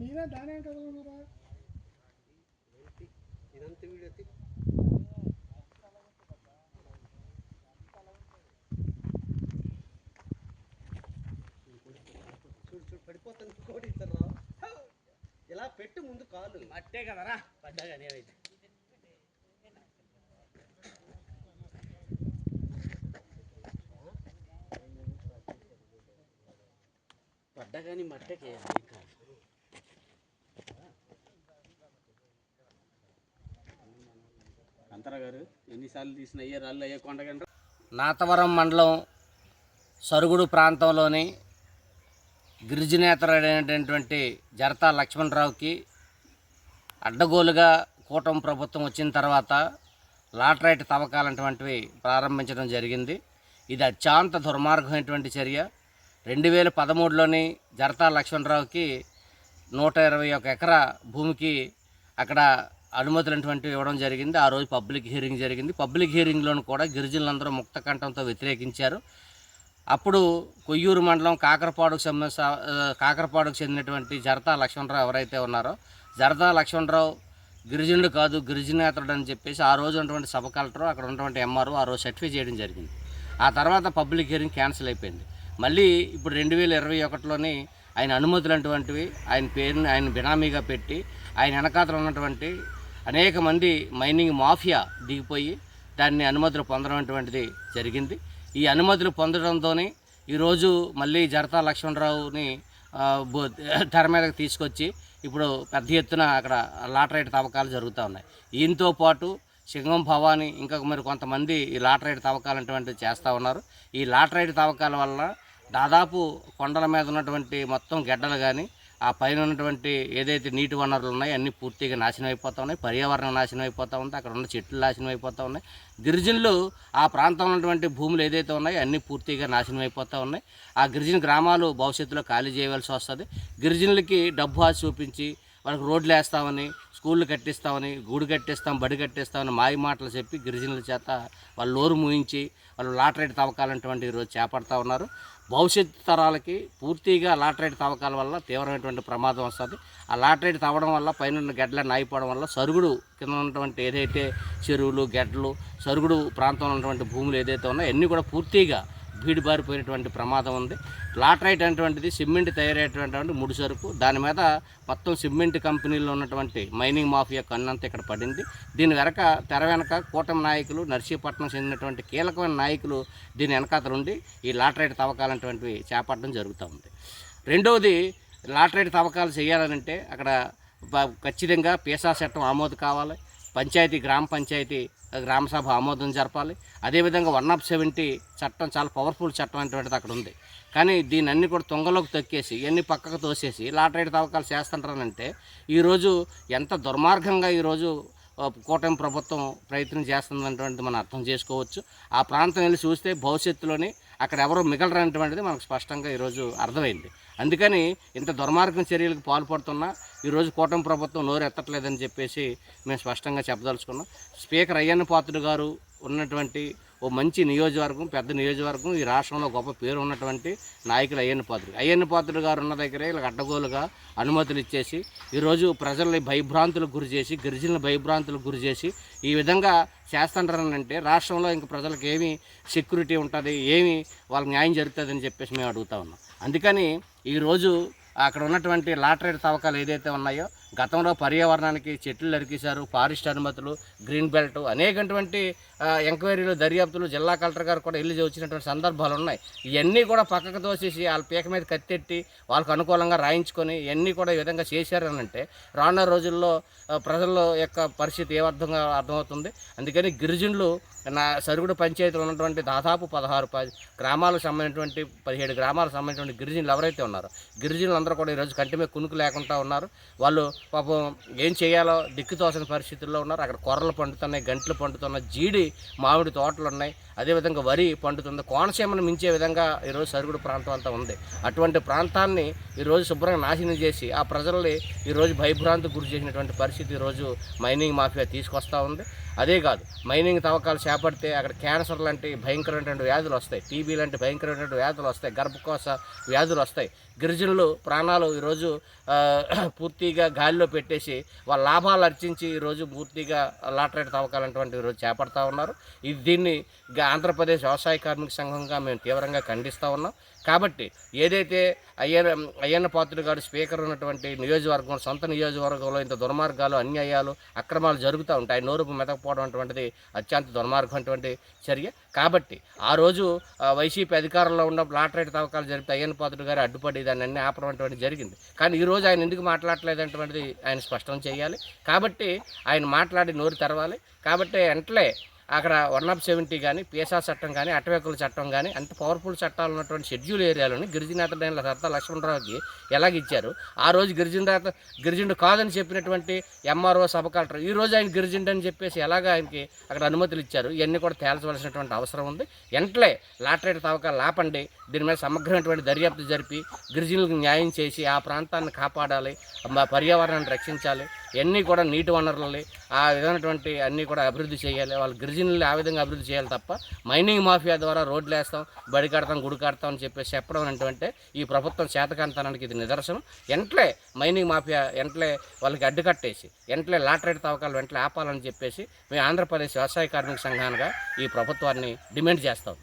మీరే దానే ఇదంతా వీడియో. చూడు చూడు పడిపోతాను కోడి ఇలా పెట్టు ముందు కాలు అట్టే కదరా. పడ్డాగా నేనైతే పడ్డా కానీ మట్టకే అంతరా గారు? ఎన్నిసార్లు తీసిన అయ్యే రాళ్ళు అయ్యే కొండగండ్ర? నాతవరం మండలం సరుగుడు ప్రాంతంలోని గిరిజనేతరైనటువంటి జరతా లక్ష్మణరావుకి అడ్డగోలుగా కూటమి ప్రభుత్వం వచ్చిన తర్వాత లాటరైట్ తవ్వకాలంటువంటివి ప్రారంభించడం జరిగింది. ఇది అత్యంత దుర్మార్గమైనటువంటి చర్య. రెండు వేల పదమూడులోని జరతా లక్ష్మణరావుకి నూట ఇరవై ఒక ఎకరా భూమికి అక్కడ అనుమతులు అటువంటివి ఇవ్వడం జరిగింది. ఆ రోజు పబ్లిక్ హియరింగ్ జరిగింది. పబ్లిక్ హియరింగ్లోనూ కూడా గిరిజనులందరూ ముక్త కంఠంతో వ్యతిరేకించారు. అప్పుడు కొయ్యూరు మండలం కాకరపాడుకు సంబంధ కాకరపాడుకు చెందినటువంటి జరతా లక్ష్మణరావు ఎవరైతే ఉన్నారో జరతా లక్ష్మణరావు గిరిజనుడు కాదు గిరిజనేతడు అని చెప్పేసి ఆ రోజు ఉన్నటువంటి సభ కలెక్టర్ అక్కడ ఉన్నటువంటి ఎంఆర్ఓ ఆ రోజు సర్టిఫై చేయడం జరిగింది. ఆ తర్వాత పబ్లిక్ హియరింగ్ క్యాన్సిల్ అయిపోయింది. మళ్ళీ ఇప్పుడు రెండు వేల ఇరవై ఒకటిలోని ఆయన అనుమతులు అటువంటివి ఆయన పేరుని ఆయన బినామీగా పెట్టి ఆయన వెనకాతలు ఉన్నటువంటి అనేక మంది మైనింగ్ మాఫియా దిగిపోయి దాన్ని అనుమతులు పొందడం అటువంటిది జరిగింది. ఈ అనుమతులు పొందడంతోనే ఈరోజు మళ్ళీ జరతా లక్ష్మణరావుని బో- తెర మీదకి తీసుకొచ్చి ఇప్పుడు పెద్ద ఎత్తున అక్కడ లాటరైట్ తవ్వకాలు జరుగుతూ ఉన్నాయి. ఈయనతో పాటు సింగం భవాని ఇంకా మరి కొంతమంది ఈ లాటరైట్ తవ్వకాలు అటువంటివి చేస్తూ ఉన్నారు. ఈ లాటరైట్ తవ్వకాల వల్ల దాదాపు కొండల మీద ఉన్నటువంటి మొత్తం గెడ్డలు కానీ ఆ పైన ఉన్నటువంటి ఏదైతే నీటి వనరులు ఉన్నాయో అన్నీ పూర్తిగా నాశనం అయిపోతూ ఉన్నాయి. పర్యావరణం నాశనం అయిపోతూ ఉంది. అక్కడ ఉన్న చెట్లు నాశనం అయిపోతూ ఉన్నాయి. గిరిజనులు ఆ ప్రాంతంలో ఉన్నటువంటి భూములు ఏదైతే ఉన్నాయో అన్నీ పూర్తిగా నాశనం అయిపోతూ ఉన్నాయి. ఆ గిరిజన గ్రామాలు భవిష్యత్తులో ఖాళీ చేయవలసి వస్తుంది. గిరిజనులకి డబ్బు ఆశ చూపించి వాళ్ళకి రోడ్లు వేస్తామని స్కూళ్ళు కట్టిస్తామని గూడు కట్టిస్తాం బడి కట్టిస్తామని మాయ మాటలు చెప్పి గిరిజనుల చేత వాళ్ళు నోరు మూయించి వాళ్ళు లాటరైట్ తవ్వకాలంటువంటి ఈరోజు చేపడతా ఉన్నారు. భవిష్యత్ తరాలకి పూర్తిగా లాటరైట్ తవ్వకాల వల్ల తీవ్రమైనటువంటి ప్రమాదం వస్తుంది. ఆ లాటరైట్ తవ్వడం వల్ల పైన గడ్డలను ఆగిపోవడం వల్ల సరుగుడు కింద ఉన్నటువంటి ఏదైతే చెరువులు గడ్డలు సరుగుడు ప్రాంతంలో ఉన్నటువంటి భూములు ఏదైతే ఉన్నాయో అన్నీ కూడా పూర్తిగా బీడిబారిపోయినటువంటి ప్రమాదం ఉంది. లాటరైట్ అనేటువంటిది సిమెంట్ తయారయ్యేటువంటి ముడి సరుకు. దాని మీద మొత్తం సిమెంట్ కంపెనీలో ఉన్నటువంటి మైనింగ్ మాఫియా కన్నంత ఇక్కడ పడింది. దీని వెనక తెర వెనక కూటమి నాయకులు నర్సీపట్నం చెందినటువంటి కీలకమైన నాయకులు దీని వెనకాతలు ఉండి ఈ లాటరైట్ తవ్వకాలటువంటివి చేపట్టడం జరుగుతూ ఉంది. రెండవది లాటరైట్ తవ్వకాలు చేయాలనంటే అక్కడ ఖచ్చితంగా పీసా చట్టం ఆమోదు కావాలి. పంచాయతీ గ్రామ పంచాయతీ గ్రామసభ ఆమోదం జరపాలి. అదేవిధంగా వన్ ఆఫ్ సెవెంటీ చట్టం చాలా పవర్ఫుల్ చట్టం అనేటువంటిది అక్కడ ఉంది. కానీ దీని అన్ని కూడా తొంగలోకి తొక్కేసి ఇవన్నీ పక్కకు తోసేసి లాటరీ తవ్వకాలు చేస్తుంటారనంటే ఈరోజు ఎంత దుర్మార్గంగా ఈరోజు కూటమి ప్రభుత్వం ప్రయత్నం చేస్తుందన్నటువంటిది మనం అర్థం చేసుకోవచ్చు. ఆ ప్రాంతం వెళ్ళి చూస్తే భవిష్యత్తులోని అక్కడ ఎవరు మిగలరనేటువంటిది మనకు స్పష్టంగా ఈరోజు అర్థమైంది. అందుకని ఇంత దుర్మార్గం చర్యలకు పాల్పడుతున్నా ఈరోజు కూటమి ప్రభుత్వం నోరు ఎత్తట్లేదని చెప్పేసి మేము స్పష్టంగా చెప్పదలుచుకున్నాం. స్పీకర్ అయ్యన్న పాత్రుడు గారు ఉన్నటువంటి ఓ మంచి నియోజకవర్గం పెద్ద నియోజకవర్గం ఈ రాష్ట్రంలో గొప్ప పేరు ఉన్నటువంటి నాయకులు అయ్యన్న పాత్రుడు. అయ్యన్న పాత్రుడు గారు ఉన్న దగ్గరే ఇలా అడ్డగోలుగా అనుమతులు ఇచ్చేసి ఈరోజు ప్రజల్ని భయభ్రాంతులకు గురి చేసి గిరిజనుల భయభ్రాంతులకు గురి చేసి ఈ విధంగా చేస్తుంటారనంటే రాష్ట్రంలో ఇంక ప్రజలకు ఏమి సెక్యూరిటీ ఉంటుంది ఏమి వాళ్ళకి న్యాయం జరుగుతుందని చెప్పేసి మేము అడుగుతా ఉన్నాం. అందుకని ఈరోజు అక్కడ ఉన్నటువంటి లాటరేట్ తవ్వకాలు ఏదైతే ఉన్నాయో గతంలో పర్యావరణానికి చెట్లు నరికేశారు ఫారెస్ట్ అనుమతులు గ్రీన్ బెల్ట్ అనేకటువంటి ఎంక్వైరీలు దర్యాప్తులు జిల్లా కలెక్టర్ గారు కూడా వెళ్ళి వచ్చినటువంటి సందర్భాలు ఉన్నాయి. ఇవన్నీ కూడా పక్కకు తోసేసి వాళ్ళ పీక మీద కత్తెట్టి వాళ్ళకు అనుకూలంగా రాయించుకొని ఇవన్నీ కూడా ఈ విధంగా చేశారని అంటే రానున్న రోజుల్లో ప్రజల యొక్క పరిస్థితి ఏ అర్థంగా అర్థమవుతుంది? అందుకని గిరిజనులు నా సరుగుడు పంచాయతీలో ఉన్నటువంటి దాదాపు పదహారు పది గ్రామాలకు సంబంధించినటువంటి పదిహేడు గ్రామాలకు సంబంధించినటువంటి గిరిజనులు ఎవరైతే ఉన్నారో గిరిజనులు అందరూ కూడా ఈరోజు కంటి మీద కునుకు లేకుండా ఉన్నారు. వాళ్ళు పాపం ఏం చేయాలో దిక్కు తోసిన పరిస్థితుల్లో ఉన్నారు. అక్కడ కొర్రలు పండుతున్నాయి గంటలు పండుతున్నాయి జీడి మామిడి తోటలు ఉన్నాయి. అదేవిధంగా వరి పండుతుంది. కోనసీమను మించే విధంగా ఈరోజు సరుగుడు ప్రాంతం అంతా ఉంది. అటువంటి ప్రాంతాన్ని ఈరోజు శుభ్రంగా నాశనం చేసి ఆ ప్రజల్ని ఈరోజు భయభ్రాంతికి గురి చేసినటువంటి పరిస్థితి ఈరోజు మైనింగ్ మాఫియా తీసుకొస్తూ ఉంది. అదే కాదు మైనింగ్ తవ్వకాలు చేపడితే అక్కడ క్యాన్సర్ లాంటి భయంకరమైనటువంటి వ్యాధులు వస్తాయి. టీబీ లాంటి భయంకరమైనటువంటి వ్యాధులు వస్తాయి. గర్భకోశ వ్యాధులు వస్తాయి. గిరిజనులు ప్రాణాలు ఈరోజు పూర్తిగా గాలిలో పెట్టేసి వాళ్ళ లాభాలు అర్చించి ఈరోజు పూర్తిగా లాటరేట్ తవ్వకాలంటువంటి ఈరోజు చేపడతా ఉన్నారు. ఇది దీన్ని ఆంధ్రప్రదేశ్ వ్యవసాయ కార్మిక సంఘంగా మేము తీవ్రంగా ఖండిస్తూ ఉన్నాం. కాబట్టి ఏదైతే అయ్యన్న అయ్యన్న పాత్రుడు గారు స్పీకర్ ఉన్నటువంటి నియోజకవర్గం సొంత నియోజకవర్గంలో ఇంత దుర్మార్గాలు అన్యాయాలు అక్రమాలు జరుగుతూ ఉంటాయి నోరుపు మెతకపోవడం అటువంటిది అత్యంత దుర్మార్గం అటువంటి చర్య. కాబట్టి ఆ రోజు వైసీపీ అధికారంలో ఉన్న లాటరేట్ తవ్వకాలు జరిపితే అయ్యన్న పాత్రుడు గారు అడ్డుపడి దాన్ని అన్ని ఆపడం అటువంటి జరిగింది. కానీ ఈరోజు ఆయన ఎందుకు మాట్లాడలేదంటువంటిది ఆయన స్పష్టం చేయాలి. కాబట్టి ఆయన మాట్లాడి నోరు తెరవాలి. కాబట్టి వెంటనే అక్కడ వన్ ఆఫ్ సెవెంటీ కానీ పీసా చట్టం కానీ అటవీకుల చట్టం కానీ అంత పవర్ఫుల్ చట్టాలు ఉన్నటువంటి షెడ్యూల్ ఏరియాలోని గిరిజనేతడైన సత్తా లక్ష్మణరావుకి ఎలాగ ఇచ్చారు? ఆ రోజు గిరిజనరాత గిరిజనుడు కాదని చెప్పినటువంటి ఎంఆర్ఓ సబ్ కలెక్టర్ ఈ రోజు ఆయన గిరిజనుడు అని చెప్పేసి ఎలాగ ఆయనకి అక్కడ అనుమతులు ఇచ్చారు? ఇవన్నీ కూడా తేల్చవలసినటువంటి అవసరం ఉంది. వెంటనే లాటరేట్ తవ్వకాలు ఆపండి దీని మీద సమగ్రమైనటువంటి దర్యాప్తు జరిపి గిరిజనులకు న్యాయం చేసి ఆ ప్రాంతాన్ని కాపాడాలి మా పర్యావరణాన్ని రక్షించాలి. ఇవన్నీ కూడా నీటి వనరులని ఆ విధమైనటువంటి అన్నీ కూడా అభివృద్ధి చేయాలి. వాళ్ళు గిరిజనుల్ని ఆ విధంగా అభివృద్ధి చేయాలి తప్ప మైనింగ్ మాఫియా ద్వారా రోడ్లు వేస్తాం బడి కడతాం గుడి కడతాం అని చెప్పేసి చెప్పడం అనేటువంటి ఈ ప్రభుత్వం చేతకాంతనానికి ఇది నిదర్శనం. ఎంట్లే మైనింగ్ మాఫియా ఎంట్లే వాళ్ళకి అడ్డుకట్టేసి ఎంట్లే లాటరేట్ తవ్వకాలు వెంటనే ఆపాలని చెప్పేసి మేము ఆంధ్రప్రదేశ్ వ్యవసాయ కార్మిక సంఘాలుగా ఈ ప్రభుత్వాన్ని డిమాండ్ చేస్తాం